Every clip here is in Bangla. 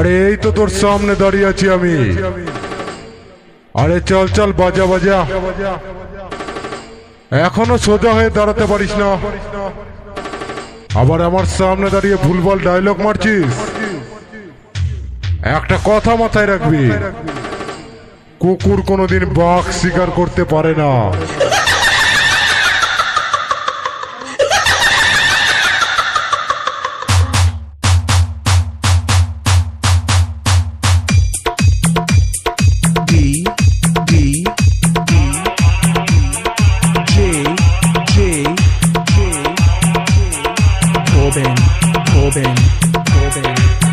আরে, এই তো তোর সামনে দাঁড়িয়ে আছি আমি। আরে, চল চল, বাজা বাজা। এখনও সোজা হয়ে দাঁড়াতে পারিস না। আবার আমার সামনে দাঁড়িয়ে ভুলভাল ডায়লগ মারছিস। একটা কথা মাথায় রাখবি। কুকুর কোনোদিন বাঘ শিকার করতে পারে না। Cobain, Cobain, Cobain.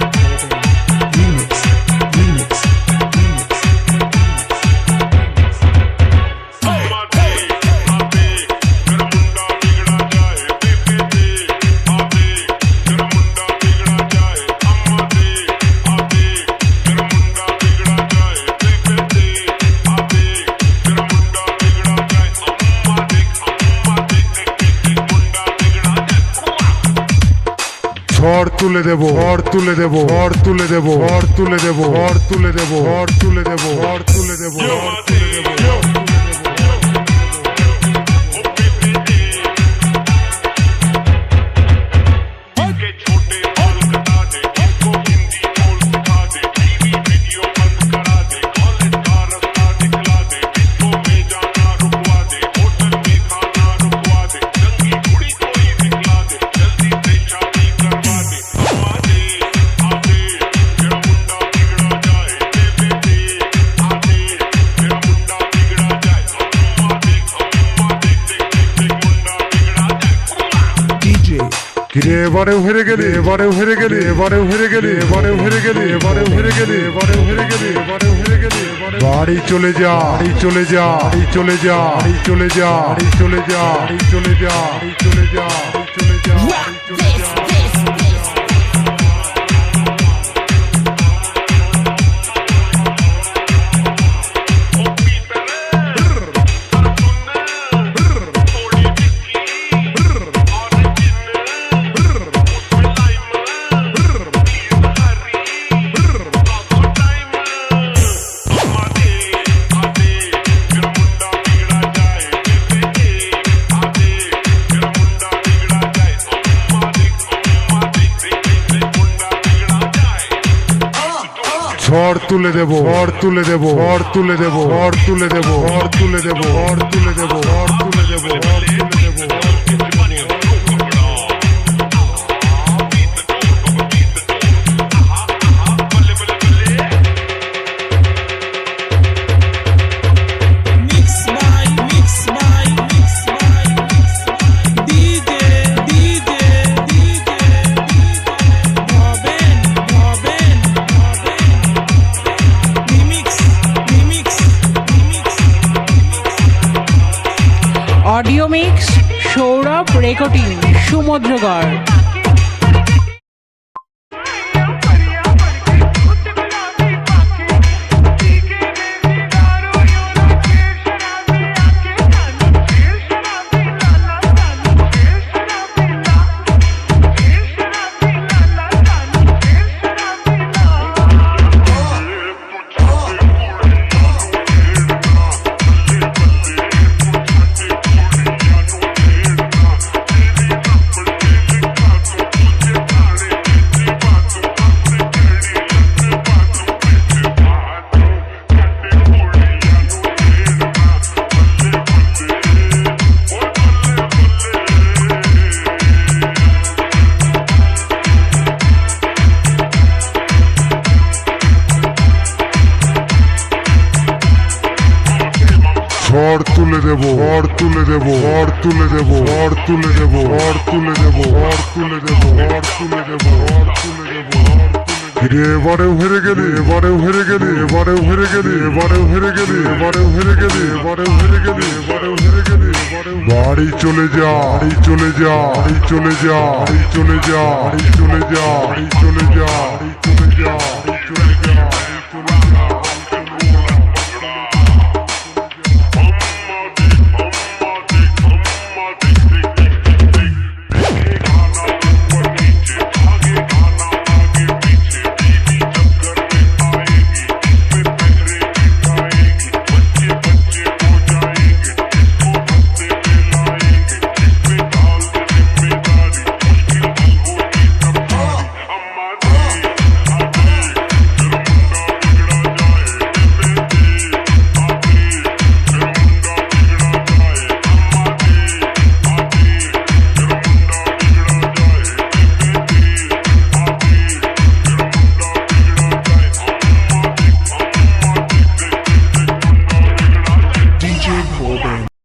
ঝড় তুলে দেব। ঘর তুলে দেব। ঘর তুলে দেব। ঘর তুলে দেব। ঘর তুলে দেব। ঘর তুলে দেব। ঘর তুলে দেব। ঘর তুলে দেব। এবারেও হেরে গেলি এবারেও হেরে গেলি এবারেও হেরে গেলি এবারেও হেরে গেলি এবারেও হেরে গেলি এবারেও হেরে গেলি এবারেও হেরে গেলি বাড়ি চলে যা বাড়ি চলে যা বাড়ি চলে যা বাড়ি চলে যা বাড়ি চলে যা বাড়ি চলে যা বাড়ি চলে যা বাড়ি চলে যা বাড়ি চলে যা। ঝড় তুলে দেব। ঝড় তুলে দেব। ঝড় তুলে দেব। ঝড় তুলে দেব। ঝড় তুলে দেব। ঝড় তুলে দেব। ঝড় audio mix Sourav recording Samudragarh. ঝড় তুলে দেব। ঘর তুলে দেব। ঘর তুলে দেব। ঘর তুলে দেব। ঘর তুলে দেব। ঘর তুলে দেব। ঘর তুলে দেব। ঘর তুলে দেব। এবারেও হেরে গেলি। এবারেও হেরে গেলি। এবারেও হেরে গেলি। এবারেও হেরে গেলি। এবারেও হেরে গেলি। এবারেও হেরে গেলি। এবারেও হেরে গেলি। বাড়ি চলে যা। বাড়ি চলে যা। বাড়ি চলে যা। বাড়ি চলে যা। বাড়ি চলে যা। বাড়ি চলে যা। বাড়ি